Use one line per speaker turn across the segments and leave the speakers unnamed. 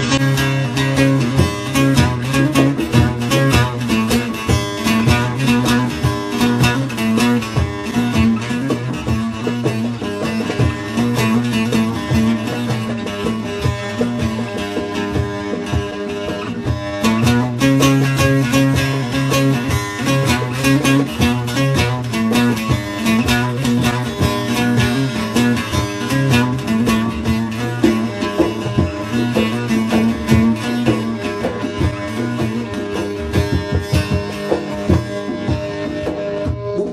Bu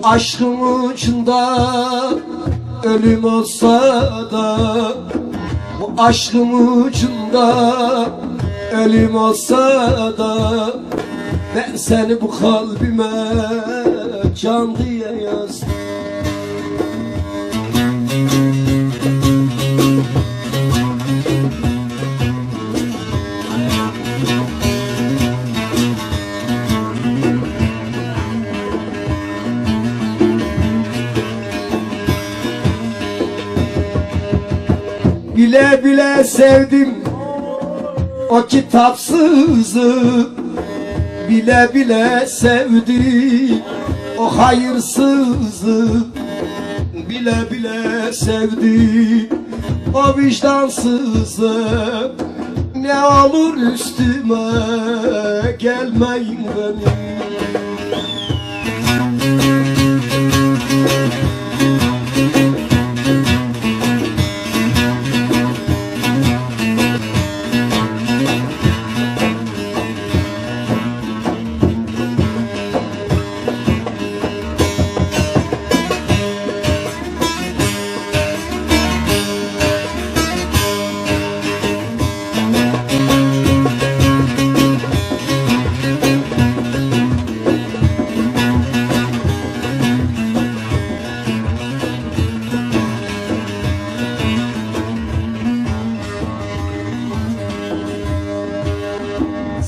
aşkın ucunda ölüm olsa da Bu aşkın ucunda ölüm olsa da Ben seni bu kalbime can diye yazdım Bile bile sevdim o kitapsızı. Bile bile sevdim o hayırsızı. Bile bile sevdim o vicdansızı. Ne olur üstüme gelmeyin benim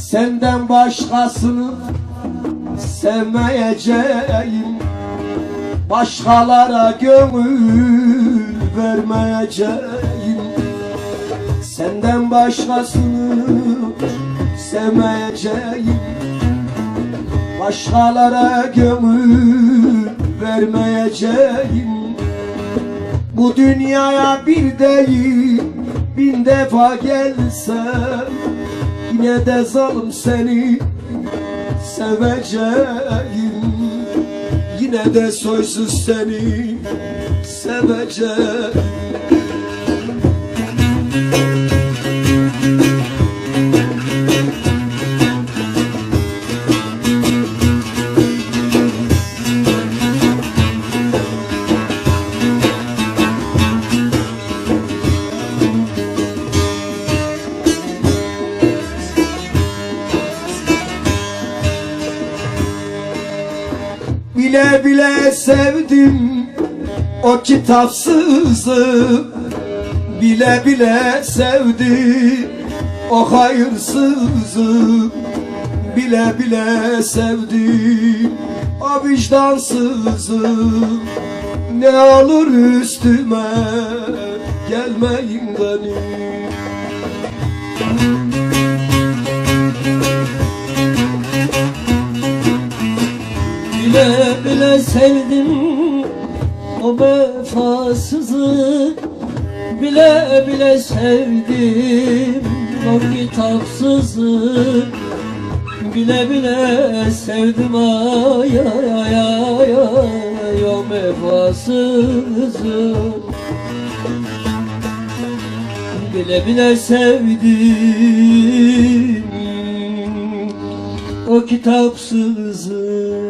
Senden başkasını sevmeyeceğim. Başkalara gönül vermeyeceğim. Senden başkasını sevmeyeceğim. Başkalara gönül vermeyeceğim. Bu dünyaya bir değil bin defa gelsem Yine de zalim seni seveceğim. Yine de soysuz seni seveceğim Bile bile sevdim o kitapsızı. Bile bile sevdim o hayırsızı. Bile bile sevdim o vicdansızı. Ne olur üstüme gelmeyin benim
Bile bile sevdim o vefasızı. Bile bile sevdim o kitapsızı. Bile bile sevdim ay ay ay ay ay o vefasızı. Bile bile sevdim o kitapsızı